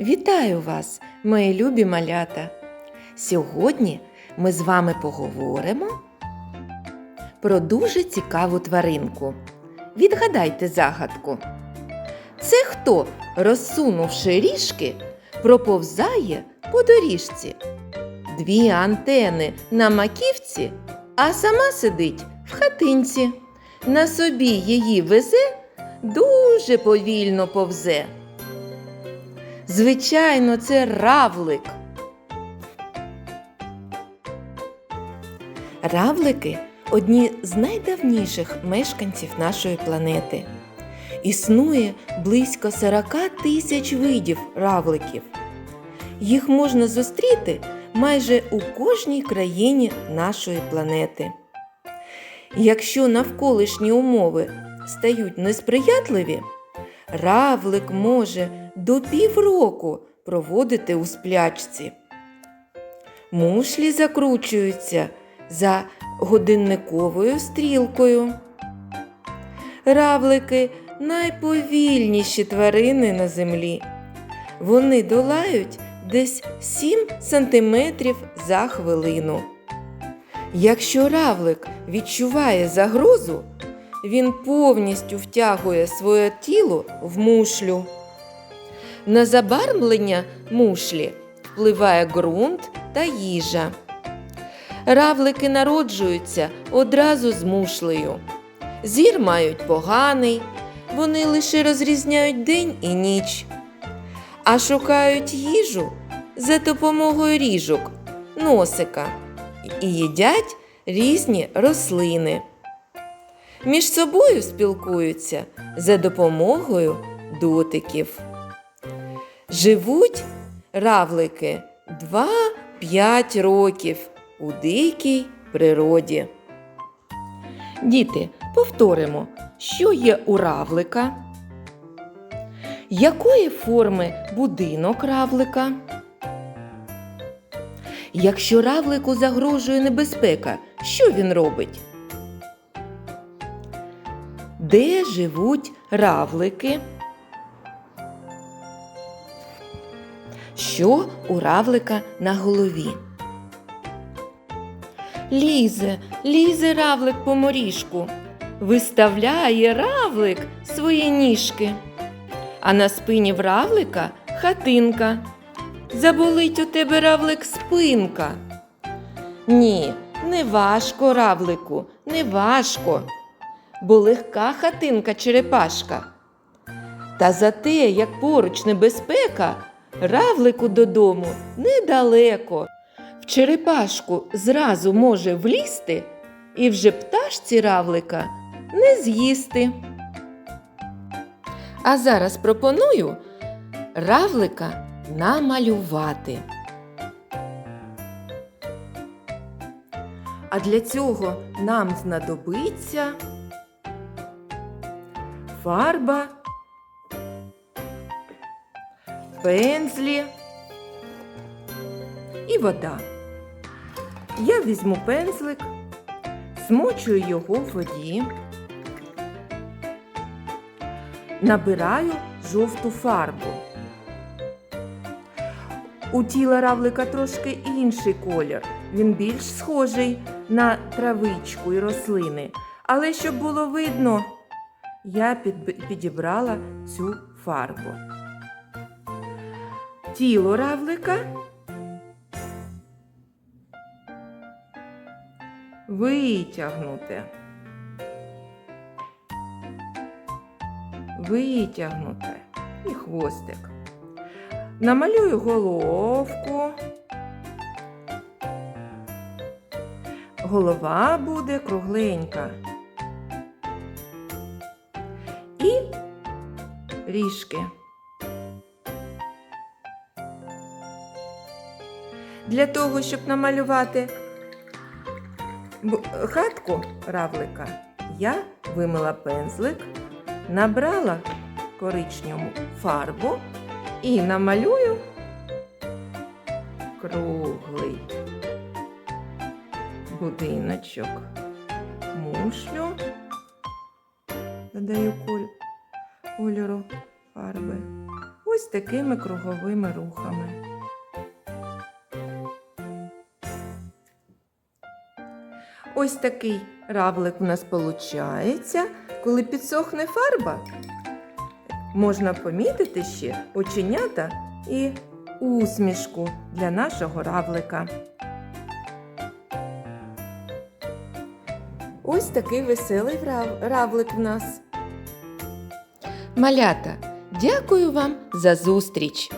Вітаю вас, мої любі малята! Сьогодні ми з вами поговоримо про дуже цікаву тваринку. Відгадайте загадку. Це хто, розсунувши ріжки, проповзає по доріжці? Дві антени на маківці, а сама сидить в хатинці. На собі її везе, дуже повільно повзе. Звичайно, це равлик. Равлики одні з найдавніших мешканців нашої планети. Існує близько 40 тисяч видів равликів. Їх можна зустріти майже у кожній країні нашої планети. Якщо навколишні умови стають несприятливі, равлик може до півроку проводити у сплячці. Мушлі закручуються за годинниковою стрілкою. Равлики найповільніші тварини на землі. Вони долають десь 7 сантиметрів за хвилину. Якщо равлик відчуває загрозу, він повністю втягує своє тіло в мушлю. На забарвлення мушлі впливає ґрунт та їжа. Равлики народжуються одразу з мушлею. Зір мають поганий, вони лише розрізняють день і ніч, а шукають їжу за допомогою ріжок, носика і їдять різні рослини. Між собою спілкуються за допомогою дотиків. Живуть равлики 2-5 років у дикій природі. Діти, повторимо, що є у равлика? Якої форми будинок равлика? Якщо равлику загрожує небезпека, що він робить? Де живуть равлики? Що у равлика на голові? Лізе, лізе равлик по моріжку, виставляє равлик свої ніжки. А на спині в равлика хатинка. Заболить у тебе равлик спинка. Ні, не важко, равлику, не важко, бо легка хатинка черепашка. Та за те, як поруч небезпека, равлику додому недалеко. В черепашку зразу може влізти і вже пташці равлика не з'їсти. А зараз пропоную равлика намалювати. А для цього нам знадобиться фарба, пензлі і вода. Я візьму пензлик, смочую його в воді, набираю жовту фарбу. У тіла равлика трошки інший колір. Він більш схожий на травичку і рослини. Але щоб було видно, я підібрала цю фарбу. Тіло равлика витягнуте. Витягнуте і хвостик. Намалюю головку. Голова буде кругленька. Ріжки. Для того, щоб намалювати хатку равлика, я вимила пензлик, набрала коричневу фарбу і намалюю круглий будиночок. Мушлю, додаю коль- кольору фарби. Ось такими круговими рухами. Ось такий равлик у нас виходить. Коли підсохне фарба, можна помітити ще оченята і усмішку для нашого равлика. Ось такий веселий равлик в нас. Малята, дякую вам за зустріч!